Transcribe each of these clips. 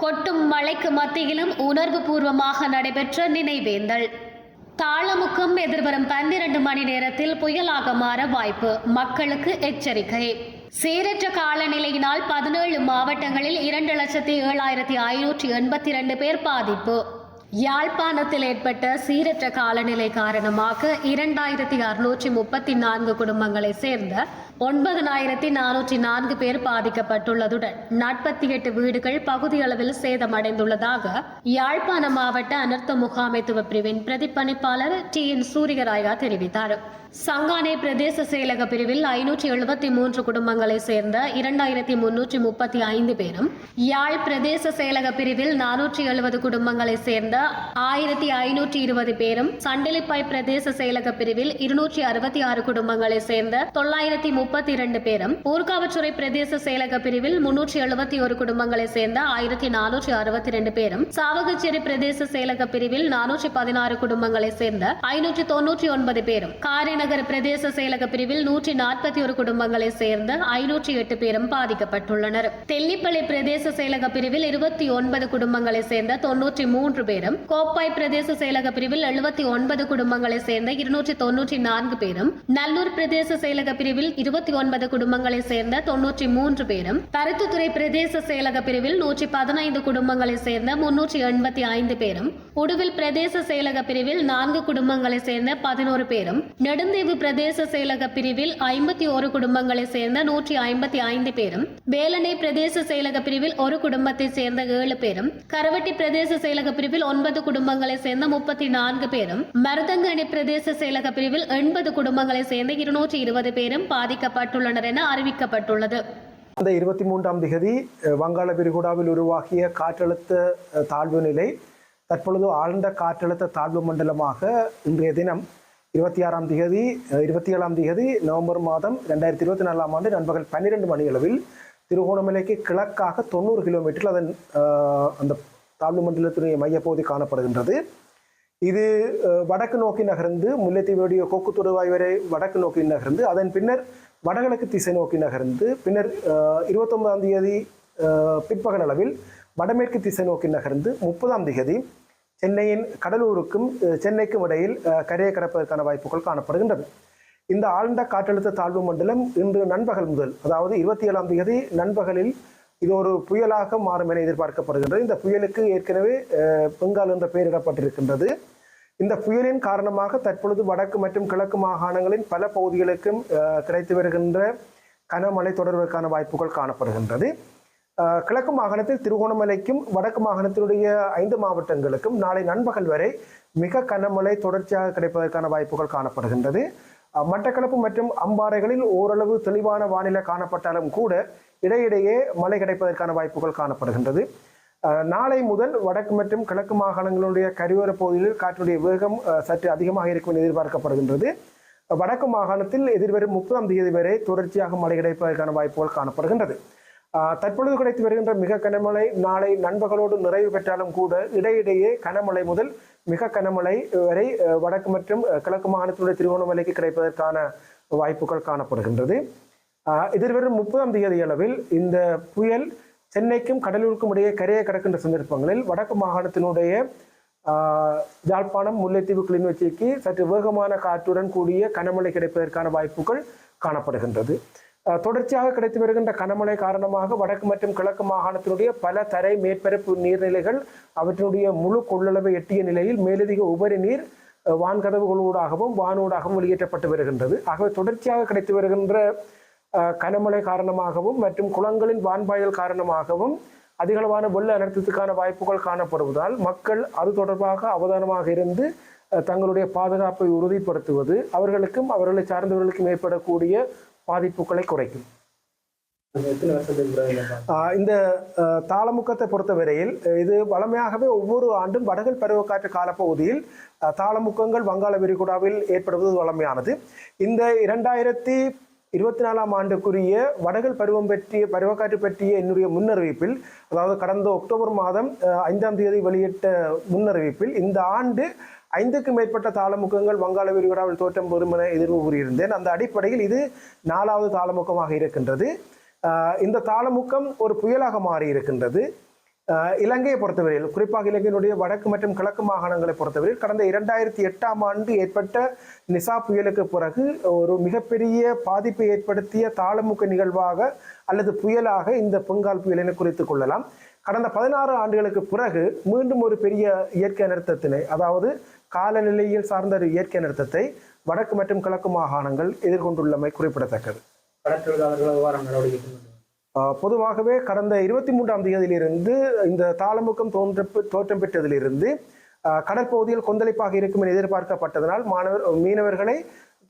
கொட்டும் மழைக்கு மத்தியிலும் உணர்வு பூர்வமாக நடைபெற்ற நினைவேந்தல். தாளமுக்கம் எதிர்வரும் பன்னிரண்டு மணி நேரத்தில் புயலாக மாற வாய்ப்பு. மக்களுக்கு எச்சரிக்கை. சீரற்ற காலநிலையினால் பதினேழு மாவட்டங்களில் இரண்டு லட்சத்தி ஏழாயிரத்தி ஐநூற்றி எண்பத்தி இரண்டு பேர் பாதிப்பு. யாழ்ப்பாணத்தில் ஏற்பட்ட சீரற்ற காலநிலை காரணமாக இரண்டாயிரத்தி அறுநூற்றி முப்பத்தி நான்கு குடும்பங்களை சேர்ந்த ஒன்பதனாயிரத்தி நானூற்றி நான்கு பேர் பாதிக்கப்பட்டுள்ளதுடன் நாற்பத்தி எட்டு வீடுகள் பகுதியளவில் சேதமடைந்துள்ளதாக யாழ்ப்பாண மாவட்ட அனர்த்த முகாமைத்துவ பிரிவின் பிரதிப்பணிப்பாளர் டி என் சூரியராயா தெரிவித்தார். சங்கானே பிரதேச செயலக பிரிவில் ஐநூற்றி எழுபத்தி மூன்று குடும்பங்களை சேர்ந்த இரண்டாயிரத்தி முன்னூற்றி முப்பத்தி ஐந்து பேரும் யாழ் பிரதேச செயலக பிரிவில் நானூற்றி எழுபது குடும்பங்களை சேர்ந்த ஆயிரத்தி ஐநூற்றி இருபது பேரும் சண்டிலிப்பாய் பிரதேச செயலக பிரிவில் இருநூற்றி அறுபத்தி ஆறு குடும்பங்களை சேர்ந்த தொள்ளாயிரத்தி முப்பத்தி இரண்டு பேரும் ஊர்காவச்சுறை பிரதேச செயலக பிரிவில் முன்னூற்றி எழுபத்தி ஒரு குடும்பங்களை சேர்ந்த ஆயிரத்தி நானூற்றி அறுபத்தி ரெண்டு பேரும் சாவகச்சேரி பிரதேச செயலக பிரிவில் நானூற்றி பதினாறு குடும்பங்களை சேர்ந்த ஐநூற்றி தொன்னூற்றி ஒன்பது பேரும் காரைநகர் பிரதேச செயலக பிரிவில் நூற்றி நாற்பத்தி ஒரு குடும்பங்களை சேர்ந்த ஐநூற்றி எட்டு பேரும் பாதிக்கப்பட்டுள்ளனர். தெல்லிப்பள்ளி பிரதேச செயலக பிரிவில் இருபத்தி ஒன்பது குடும்பங்களை சேர்ந்த தொன்னூற்றி மூன்று பேரும் கோப்பாய் பிரதேச செயலக பிரிவில் எழுபத்தி ஒன்பது குடும்பங்களை சேர்ந்த இருநூற்றி தொன்னூற்றி நான்கு பேரும் நல்லூர் பிரதேச செயலக பிரிவில் இருபத்தி ஒன்பது குடும்பங்களை சேர்ந்த தொன்னூற்றி மூன்று பேரும் பருத்தித்துறை பிரதேச செயலக பிரிவில் நூற்றி பதினைந்து குடும்பங்களை சேர்ந்த முன்னூற்றி எண்பத்தி ஐந்து பேரும் உடுவில் பிரதேச செயலக பிரிவில் நான்கு குடும்பங்களை சேர்ந்த பதினோரு பேரும் நெடுந்தீவு பிரதேச செயலக பிரிவில் ஐம்பத்தி ஒரு குடும்பங்களை சேர்ந்த நூற்றி ஐம்பத்தி ஐந்து பேரும் வேலனை பிரதேச செயலக பிரிவில் ஒரு குடும்பத்தை சேர்ந்த ஏழு பேரும் கரவட்டி பிரதேச செயலக பிரிவில் ஒன்பது குடும்பங்களை சேர்ந்த முப்பத்தி நான்கு பேரும் மருதங்கணி பிரதேச செயலக பிரிவில் எண்பது குடும்பங்களை சேர்ந்த இருநூற்றி இருபது பேரும் பாதிக்கப்பட்டுள்ளனர் என அறிவிக்கப்பட்டுள்ளது. அந்த இருபத்தி மூன்றாம் திகதி வங்காள விரிகுடாவில் உருவாகிய காற்றழுத்த தாழ்வு நிலை தற்பொழுது ஆழ்ந்த காற்றழுத்த தாழ்வு மண்டலமாக இன்றைய தினம் இருபத்தி ஆறாம் திகதி இருபத்தி ஏழாம் திகதி நவம்பர் மாதம் ரெண்டாயிரத்தி இருபத்தி நாலாம் ஆண்டு நண்பகல் பன்னிரெண்டு மணியளவில் திருகோணமலைக்கு கிழக்காக தொண்ணூறு கிலோமீட்டரில் அதன் அந்த தாழ்வு மண்டலத்தினுடைய மையப்பகுதி காணப்படுகின்றது. இது வடக்கு நோக்கி நகர்ந்து முல்லைத்தீவுடைய கொக்கு தொடுவாய் வரை வடக்கு நோக்கி நகர்ந்து அதன் பின்னர் வடகிழக்கு திசை நோக்கி நகர்ந்து பின்னர் இருபத்தொன்பதாம் தேதி பிற்பகல் அளவில் வடமேற்கு திசை நோக்கி நகர்ந்து முப்பதாம் தேதி சென்னையின் கடலூருக்கும் சென்னைக்கும் இடையில் கரையை கடப்பதற்கான வாய்ப்புகள் காணப்படுகின்றது. இந்த ஆழ்ந்த காற்றழுத்த தாழ்வு மண்டலம் இன்று நண்பகல் முதல் அதாவது இருபத்தி ஏழாம் தேதி நண்பகலில் இது ஒரு புயலாக மாறும் என எதிர்பார்க்கப்படுகின்றது. இந்த புயலுக்கு ஏற்கனவே பெங்கால் என்ற பெயரிடப்பட்டிருக்கின்றது இந்த புயலின் காரணமாக தற்பொழுது வடக்கு மற்றும் கிழக்கு மாகாணங்களின் பல பகுதிகளுக்கும் கிடைத்து வருகின்ற கனமழை தொடர்வதற்கான வாய்ப்புகள் காணப்படுகின்றது. கிழக்கு மாகாணத்தில் திருகோணமலைக்கும் வடக்கு மாகாணத்தினுடைய ஐந்து மாவட்டங்களுக்கும் நாளை நண்பகல் வரை மிக கனமழை தொடர்ச்சியாக கிடைப்பதற்கான வாய்ப்புகள் காணப்படுகின்றது. மட்டக்களப்பு மற்றும் அம்பாறைகளில் ஓரளவு தெளிவான வானிலை காணப்பட்டாலும் கூட இடையிடையே மழை கிடைப்பதற்கான வாய்ப்புகள் காணப்படுகின்றது. நாளை முதல் வடக்கு மற்றும் கிழக்கு மாகாணங்களுடைய கரையோர பகுதிகளில் காற்றுடைய வேகம் சற்று அதிகமாக இருக்கும் என எதிர்பார்க்கப்படுகின்றது. வடக்கு மாகாணத்தில் எதிர்வரும் முப்பதாம் தேதி வரை தொடர்ச்சியாக மழை கிடைப்பதற்கான வாய்ப்புகள் காணப்படுகின்றது. தற்பொழுது கிடைத்து வருகின்ற மிக கனமழை நாளை நண்பகலோடு நிறைவு பெற்றாலும் கூட இடையிடையே கனமழை முதல் மிக கனமழை வரை வடக்கு மற்றும் கிழக்கு மாகாணத்தினுடைய திருவோணமலைக்கு கிடைப்பதற்கான வாய்ப்புகள் காணப்படுகின்றது. எதிர்வரும் முப்பதாம் தேதி அளவில் இந்த புயல் சென்னைக்கும் கடலூருக்கும் இடையே கரையை கடக்கின்ற சந்தர்ப்பங்களில் வடக்கு மாகாணத்தினுடைய யாழ்ப்பாணம் முல்லைத்தீவு கிளிநொச்சிக்கு சற்று வேகமான காற்றுடன் கூடிய கனமழை கிடைப்பதற்கான வாய்ப்புகள் காணப்படுகின்றது. தொடர்ச்சியாக கிடைத்து வருகின்ற கனமழை காரணமாக வடக்கு மற்றும் கிழக்கு மாகாணத்தினுடைய பல தரை மேற்பரப்பு நீர்நிலைகள் அவற்றினுடைய முழு கொள்ளளவை எட்டிய நிலையில் மேலதிக உபரி நீர் வான்கதவுகளூடாகவும் வானூடாகவும் வெளியேற்றப்பட்டு வருகின்றது. ஆகவே தொடர்ச்சியாக கிடைத்து வருகின்ற கனமழை காரணமாகவும் மற்றும் குளங்களின் வான்பாயல் காரணமாகவும் அதிகளவான வெள்ள அனர்த்தத்துக்கான வாய்ப்புகள் காணப்படுவதால் மக்கள் அது தொடர்பாக அவதானமாக இருந்து தங்களுடைய பாதுகாப்பை உறுதிப்படுத்துவது அவர்களுக்கும் அவர்களை சார்ந்தவர்களுக்கும் ஏற்படக்கூடிய பாதிப்புகளை குறைக்கும். இந்த தாளமுக்கத்தை பொறுத்தவரையில் இது வளமையாகவே ஒவ்வொரு ஆண்டும் வடகல் பருவக்காற்று காலப்பகுதியில் தாளமுக்கங்கள் வங்காள விரிகுடாவில் ஏற்படுவது வளமையானது. இந்த இரண்டாயிரத்தி இருபத்தி நாலாம் ஆண்டுக்குரிய வடகல் பருவம் பற்றிய பருவக்காற்று பற்றிய என்னுடைய முன்னறிவிப்பில் அதாவது கடந்த அக்டோபர் மாதம் ஐந்தாம் தேதி வெளியிட்ட முன்னறிவிப்பில் இந்த ஆண்டு ஐந்துக்கும் மேற்பட்ட தாளமுகங்கள் வங்காள விரிகுடாவில் தோற்றம் பெறும் என எதிர்வு கூறியிருந்தேன். அந்த அடிப்படையில் இது நாலாவது தாளமுகமாக இருக்கின்றது. இந்த தாளமுக்கம் ஒரு புயலாக மாறி இருக்கின்றது இலங்கையை பொறுத்தவரையில் குறிப்பாக இலங்கையினுடைய வடக்கு மற்றும் கிழக்கு மாகாணங்களை பொறுத்தவரையில் கடந்த இரண்டாயிரத்தி எட்டாம் ஆண்டு ஏற்பட்ட நிசா புயலுக்கு பிறகு ஒரு மிகப்பெரிய பாதிப்பை ஏற்படுத்திய தாளமுக்க நிகழ்வாக அல்லது புயலாக இந்த பொங்கால் புயலினை குறித்து கொள்ளலாம். கடந்த பதினாறு ஆண்டுகளுக்கு பிறகு மீண்டும் ஒரு பெரிய இயற்கை அனர்த்தத்தினை அதாவது காலநிலையில் சார்ந்த ஒரு இயற்கை அனர்த்தத்தை வடக்கு மற்றும் கிழக்கு மாகாணங்கள் எதிர்கொண்டுள்ளமை குறிப்பிடத்தக்கது. பொதுவாகவே கடந்த இருபத்தி மூன்றாம் தேதியிலிருந்து இந்த தாளமுக்கம் தோன்ற தோற்றம் பெற்றதிலிருந்து கடற்பகுதியில் கொந்தளிப்பாக இருக்கும் என எதிர்பார்க்கப்பட்டதனால் மாணவர் மீனவர்களை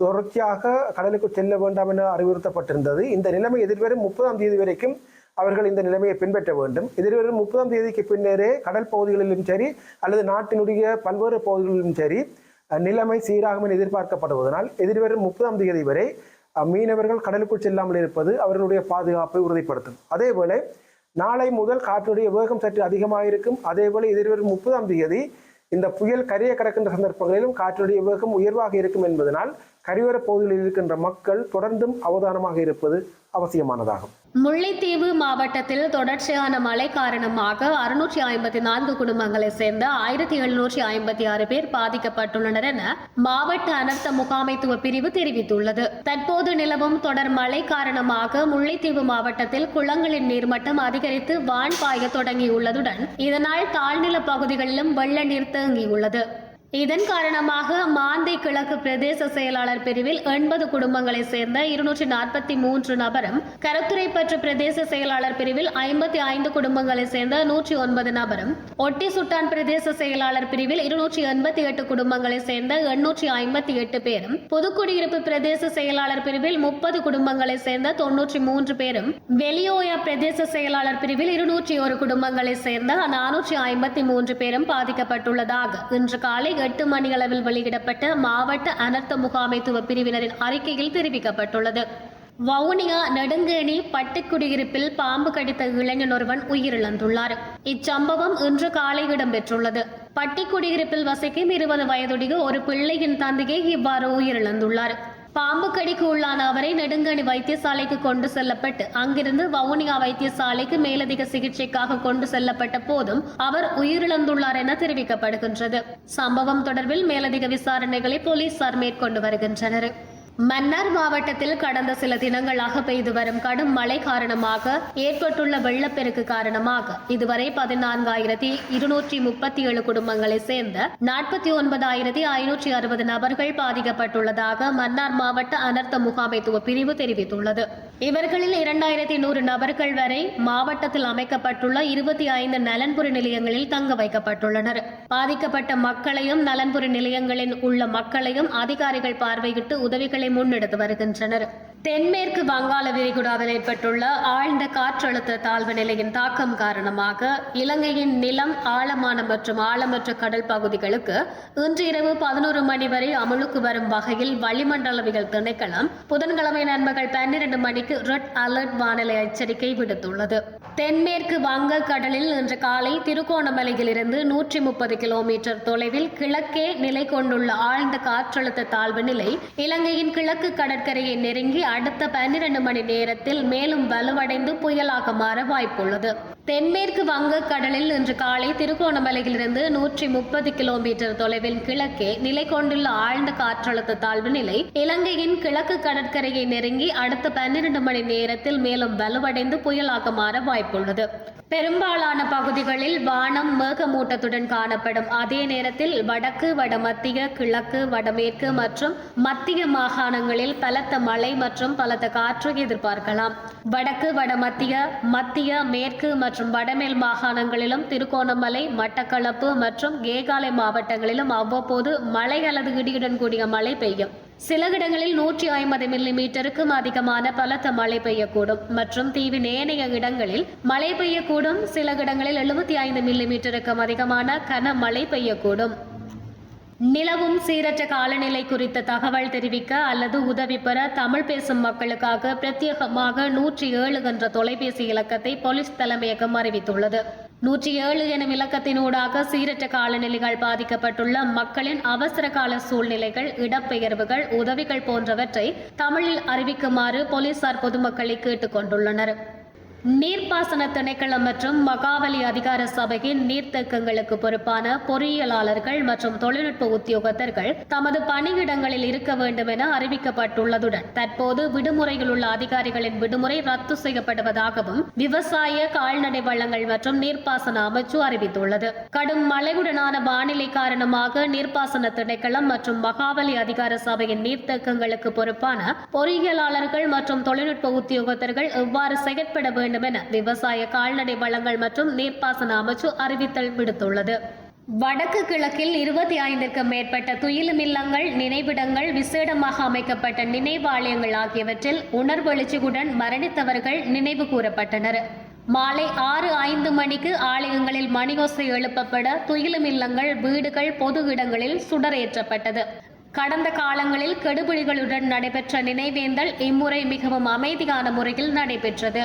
தொடர்ச்சியாக கடலுக்கு செல்ல வேண்டாம் என அறிவுறுத்தப்பட்டிருந்தது. இந்த நிலைமை எதிர்வரும் முப்பதாம் தேதி வரைக்கும் அவர்கள் இந்த நிலைமையை பின்பற்ற வேண்டும். எதிர்வரும் முப்பதாம் தேதிக்கு பின்னரே கடல் பகுதிகளிலும் சரி அல்லது நாட்டினுடைய பல்வேறு பகுதிகளிலும் சரி நிலைமை சீராகும் என எதிர்பார்க்கப்படுவதனால் எதிர்வரும் முப்பதாம் தேதி வரை மீனவர்கள் கடலுக்குள் செல்லாமல் இருப்பது அவர்களுடைய பாதுகாப்பை உறுதிப்படுத்தும். அதேபோல நாளை முதல் காற்றுடைய வேகம் சற்று அதிகமாக இருக்கும். அதேபோல எதிர்வரும் முப்பதாம் தேதி இந்த புயல் கரையை கடக்கின்ற சந்தர்ப்பங்களிலும் காற்றுடைய வேகம் உயர்வாக இருக்கும் என்பதனால் கரையோர பகுதிகளில் இருக்கின்ற மக்கள் தொடர்ந்தும் அவதானமாக இருப்பது அவசியமானதாகும். முல்லைத்தீவு மாவட்டத்தில் தொடர்ச்சியான மழை காரணமாக அறுநூற்றி ஐம்பத்தி நான்கு குடும்பங்களை சேர்ந்த ஆயிரத்தி எழுநூற்றி ஐம்பத்தி ஆறு பேர் பாதிக்கப்பட்டுள்ளனர் என மாவட்ட அனர்த்த முகாமைத்துவ பிரிவு தெரிவித்துள்ளது. தற்போது நிலவும் தொடர் மழை காரணமாக முல்லைத்தீவு மாவட்டத்தில் குளங்களின் நீர்மட்டம் அதிகரித்து வான் பாய தொடங்கியுள்ளதுடன் இதனால் தாழ்நில பகுதிகளிலும் வெள்ள நீர் தேங்கியுள்ளது. இதன் காரணமாக மாந்தை கிழக்கு பிரதேச செயலாளர் பிரிவில் எண்பது குடும்பங்களை சேர்ந்த இருநூற்றி நாற்பத்தி மூன்று நபரும் கருத்துரைப்பற்று பிரதேச செயலாளர் பிரிவில் ஐம்பத்தி ஐந்து குடும்பங்களை சேர்ந்த நூற்றி ஒன்பது நபரும் ஒட்டி சுட்டான் பிரதேச செயலாளர் பிரிவில் இருநூற்றி எண்பத்தி எட்டு குடும்பங்களை சேர்ந்த எண்ணூற்றி ஐம்பத்தி எட்டு பேரும் புதுக்குடியிருப்பு பிரதேச செயலாளர் பிரிவில் முப்பது குடும்பங்களை சேர்ந்த தொன்னூற்றி மூன்று பேரும் வெளியோயா பிரதேச செயலாளர் பிரிவில் இருநூற்றி ஒரு குடும்பங்களை சேர்ந்த நானூற்றி ஐம்பத்தி மூன்று பேரும் பாதிக்கப்பட்டுள்ளதாக இன்று காலை எட்டு மணி அளவில் வெளியிடப்பட்ட மாவட்ட அனர்த்த முகாமைத்துவ பிரிவினரின் அறிக்கையில் தெரிவிக்கப்பட்டுள்ளது. வவுனியா நெடுங்கேணி பட்டுக்குடியிருப்பில் பாம்பு கடித்த இளைஞன் ஒருவன் உயிரிழந்துள்ளார். இச்சம்பவம் இன்று காலை இடம்பெற்றுள்ளது. பட்டிக்குடியிருப்பில் வசிக்கும் இருபது வயதுடைய ஒரு பிள்ளையின் தந்தையே இவ்வாறு உயிரிழந்துள்ளார். பாம்பு கடிக்கு உள்ளான அவரை நெடுங்கணி வைத்தியசாலைக்கு கொண்டு செல்லப்பட்டு அங்கிருந்து வவுனியா வைத்தியசாலைக்கு மேலதிக சிகிச்சைக்காக கொண்டு செல்லப்பட்ட போதும் அவர் உயிரிழந்துள்ளார் என தெரிவிக்கப்படுகின்றது. சம்பவம் தொடர்பில் மேலதிக விசாரணைகளை போலீசார் மேற்கொண்டு வருகின்றனர். மன்னார் மாவட்டத்தில் கடந்த சில தினங்களாக பெய்து வரும் கடும் மழை காரணமாக ஏற்பட்டுள்ள வெள்ளப்பெருக்கு காரணமாக இதுவரை பதினான்காயிரத்தி இருநூற்றி முப்பத்தி ஏழு குடும்பங்களை சேர்ந்த நாற்பத்தி ஒன்பதாயிரத்தி ஐநூற்றி அறுபது நபர்கள் பாதிக்கப்பட்டுள்ளதாக மன்னார் மாவட்ட அனர்த்த முகாமைத்துவ பிரிவு தெரிவித்துள்ளது. இவர்களில் இரண்டாயிரத்தி நூறு நபர்கள் வரை மாவட்டத்தில் அமைக்கப்பட்டுள்ள இருபத்தி ஐந்து நலன்புரி நிலையங்களில் தங்க வைக்கப்பட்டுள்ளனர். பாதிக்கப்பட்ட மக்களையும் நலன்புரி நிலையங்களில் உள்ள மக்களையும் அதிகாரிகள் பார்வையிட்டு உதவிகளை முன்னெடுத்து வருகின்றனர். தென்மேற்கு வங்காள விரிகுடாவில் ஏற்பட்டுள்ள ஆழ்ந்த காற்றழுத்த தாழ்வு நிலையின் தாக்கம் காரணமாக இலங்கையின் நிலம் ஆழமான மற்றும் ஆழமற்ற கடல் பகுதிகளுக்கு இன்று இரவு பதினோரு மணி வரை அமலுக்கு வரும் வகையில் வளிமண்டலவியல் திணைக்களம் புதன்கிழமை நண்பகல் பன்னிரண்டு மணிக்கு ரெட் அலர்ட் வானிலை எச்சரிக்கை விடுத்துள்ளது. தென்மேற்கு வங்க கடலில் இன்று காலை திருகோணமலையில் இருந்து நூற்றி முப்பது கிலோமீட்டர் தொலைவில் கிழக்கே நிலை கொண்டுள்ள ஆழ்ந்த காற்றழுத்த தாழ்வு நிலை இலங்கையின் கிழக்கு கடற்கரையை நெருங்கி அடுத்த பன்னிரண்டு மணி நேரத்தில் மேலும் வலுவடைந்து புயலாக மாற வாய்ப்புள்ளது. தென்மேற்கு வங்கக்கடலில் இன்று காலை திருகோணமலையிலிருந்து நூற்றி முப்பது கிலோமீட்டர் தொலைவில் கிழக்கே நிலை கொண்டுள்ள ஆழ்ந்த காற்றழுத்த தாழ்வு நிலை. இலங்கையின் கிழக்கு கடற்கரையை நெருங்கி அடுத்த பன்னிரண்டு மணி நேரத்தில் மேலும் வலுவடைந்து புயலாக மாற வாய்ப்புள்ளது. பெரும்பாலான பகுதிகளில் வானம் மேகமூட்டத்துடன் காணப்படும். அதே நேரத்தில் வடக்கு வடமத்திய கிழக்கு வடமேற்கு மற்றும் மத்திய மாகாணங்களில் பலத்த மழை மற்றும் பலத்த காற்று எதிர்பார்க்கலாம். வடக்கு வடமத்திய மத்திய மேற்கு மற்றும் மற்றும் வடமேல் மாகாணங்களிலும் திருகோணமலை மட்டக்களப்பு மற்றும் கேகாலை மாவட்டங்களிலும் அவ்வப்போது மழை அல்லது இடியுடன் கூடிய மழை பெய்யும். சில இடங்களில் நூற்றி ஐம்பது மில்லி மீட்டருக்கும் அதிகமான பலத்த மழை பெய்யக்கூடும். மற்றும் தீவின் ஏனைய இடங்களில் மழை பெய்யக்கூடும். சில இடங்களில் எழுபத்தி ஐந்து மில்லி மீட்டருக்கும் அதிகமான கனமழை பெய்யக்கூடும். நிலவும் சீரற்ற காலநிலை குறித்த தகவல் தெரிவிக்க அல்லது உதவி பெற தமிழ் பேசும் மக்களுக்காக பிரத்யேகமாக நூற்றி ஏழு என்ற தொலைபேசி இலக்கத்தை போலீஸ் தலைமையகம் அறிவித்துள்ளது. நூற்றி ஏழு எனும் இலக்கத்தினூடாக சீரற்ற காலநிலைகள் பாதிக்கப்பட்டுள்ள மக்களின் அவசர கால சூழ்நிலைகள் இடப்பெயர்வுகள் உதவிகள் போன்றவற்றை தமிழில் அறிவிக்குமாறு போலீசார் பொதுமக்களை கேட்டுக் கொண்டுள்ளனர் நீர்ப்பாசன திணைக்களம் மற்றும் மகாவலி அதிகார சபையின் நீர்த்தேக்கங்களுக்கு பொறுப்பான பொறியியலாளர்கள் மற்றும் தொழில்நுட்ப உத்தியோகத்தர்கள் தமது பணியிடங்களில் இருக்க வேண்டும் என அறிவிக்கப்பட்டுள்ளதுடன் தற்போது விடுமுறையில் உள்ள அதிகாரிகளின் விடுமுறை ரத்து செய்யப்படுவதாகவும் விவசாய கால்நடை வளங்கள் மற்றும் நீர்ப்பாசன அமைச்சு அறிவித்துள்ளது. கடும் மழையுடனான வானிலை காரணமாக நீர்ப்பாசன திணைக்களம் மற்றும் மகாவலி அதிகார சபையின் நீர்த்தேக்கங்களுக்கு பொறுப்பான பொறியியலாளர்கள் மற்றும் தொழில்நுட்ப உத்தியோகத்தர்கள் எவ்வாறு செயற்பட வேண்டும் வேண்டும் என விவசாய கால்நடை வளங்கள் மற்றும் நீர்ப்பாசன அமைச்சு அறிவித்தல் விடுத்துள்ளது. வடக்கு கிழக்கில் இருபத்தி ஐந்திற்கும் மேற்பட்ட துயிலும் இல்லங்கள் நினைவிடங்கள் விசேடமாக அமைக்கப்பட்ட நினைவாலயங்கள் ஆகியவற்றில் உணர்வெழுச்சியுடன் மரணித்தவர்கள் நினைவு கூறப்பட்டனர். மாலை ஆறு ஐந்து மணிக்கு ஆலயங்களில் மணியோசை எழுப்பப்பட துயிலும் இல்லங்கள் வீடுகள் பொது இடங்களில் சுடரேற்றப்பட்டது கடந்த காலங்களில் கெடுபிடிகளுடன் நடைபெற்ற நினைவேந்தல் இம்முறை மிகவும் அமைதியான முறையில் நடைபெற்றது.